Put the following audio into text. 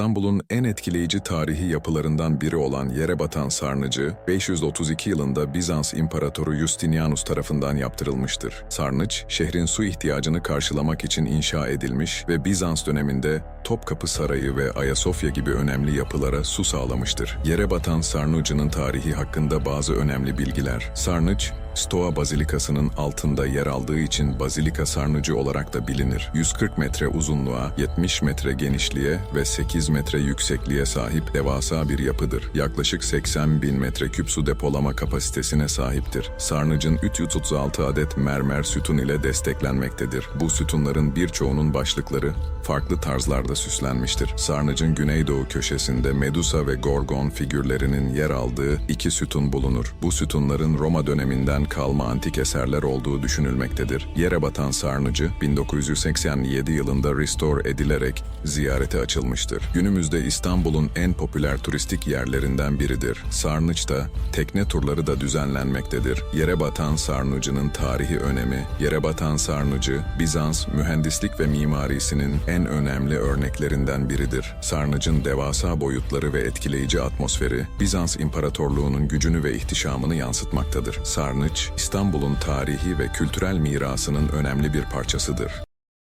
İstanbul'un en etkileyici tarihi yapılarından biri olan yere batan sarnıcı, 532 yılında Bizans İmparatoru Justinianus tarafından yaptırılmıştır. Sarnıç, şehrin su ihtiyacını karşılamak için inşa edilmiş ve Bizans döneminde Topkapı Sarayı ve Ayasofya gibi önemli yapılara su sağlamıştır. Yere batan sarnıcının tarihi hakkında bazı önemli bilgiler. Sarnıç, Stoa Bazilikası'nın altında yer aldığı için Bazilika Sarnıcı olarak da bilinir. 140 metre uzunluğa, 70 metre genişliğe ve 8 metre yüksekliğe sahip devasa bir yapıdır. Yaklaşık 80 bin metreküp su depolama kapasitesine sahiptir. Sarnıcın 336 adet mermer sütun ile desteklenmektedir. Bu sütunların birçoğunun başlıkları farklı tarzlarda süslenmiştir. Sarnıcın güneydoğu köşesinde Medusa ve Gorgon figürlerinin yer aldığı iki sütun bulunur. Bu sütunların Roma döneminden kalma antik eserler olduğu düşünülmektedir. Yere batan sarnıcı 1987 yılında restore edilerek ziyarete açılmıştır. Günümüzde İstanbul'un en popüler turistik yerlerinden biridir. Sarnıç'ta tekne turları da düzenlenmektedir. Yere batan sarnıcının tarihi önemi, yere batan sarnıcı Bizans mühendislik ve mimarisinin en önemli örneklerinden biridir. Sarnıcın devasa boyutları ve etkileyici atmosferi Bizans İmparatorluğu'nun gücünü ve ihtişamını yansıtmaktadır. Sarnıç, İstanbul'un tarihi ve kültürel mirasının önemli bir parçasıdır.